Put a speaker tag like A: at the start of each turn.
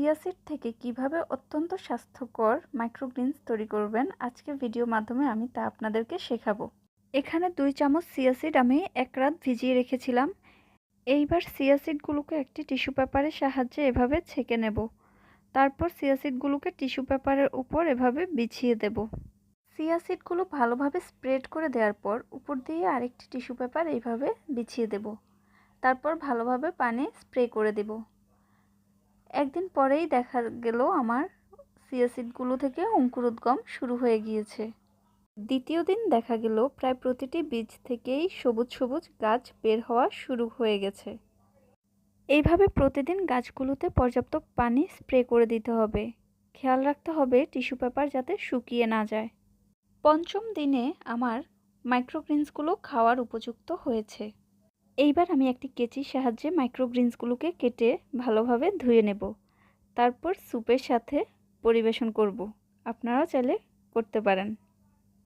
A: Chia seed থেকে কীভাবে অত্যন্ত স্বাস্থ্যকর মাইক্রোগ্রিনস তৈরি করবেন আজকে ভিডিও মাধ্যমে আমি তা আপনাদেরকে শেখাবো। এখানে দুই চামচ সিয়াসিড আমি এক রাত ভিজিয়ে রেখেছিলাম। এইবার সিয়াসিডগুলোকে একটি টিস্যু পেপারের সাহায্যে এভাবে ছেঁকে নেব। তারপর সিয়াসিডগুলোকে টিস্যু পেপারের উপর এভাবে বিছিয়ে দেব। সিয়াসিডগুলো ভালোভাবে স্প্রেড করে দেওয়ার পর উপর দিয়ে আরেকটি টিস্যু পেপার এইভাবে বিছিয়ে দেব। তারপর ভালোভাবে পানি স্প্রে করে দেব। একদিন পরেই দেখা গেল আমার সিয়াসিডগুলো থেকে অঙ্কুরোদ্গম শুরু হয়ে গিয়েছে। দ্বিতীয় দিন দেখা গেল প্রায় প্রতিটি বীজ থেকেই সবুজ সবুজ গাছ বের হওয়া শুরু হয়ে গেছে। এইভাবে প্রতিদিন গাছগুলোতে পর্যাপ্ত পানি স্প্রে করে দিতে হবে। খেয়াল রাখতে হবে টিস্যু পেপার যাতে শুকিয়ে না যায়। পঞ্চম দিনে আমার মাইক্রোগ্রিনসগুলো খাওয়ার উপযুক্ত হয়েছে। এইবার আমি একটি কেচির সাহায্যে মাইক্রোগ্রিনসগুলোকে কেটে ভালোভাবে ধুয়ে নেব। তারপর স্যুপের সাথে পরিবেশন করব। আপনারাও চাইলে করতে পারেন।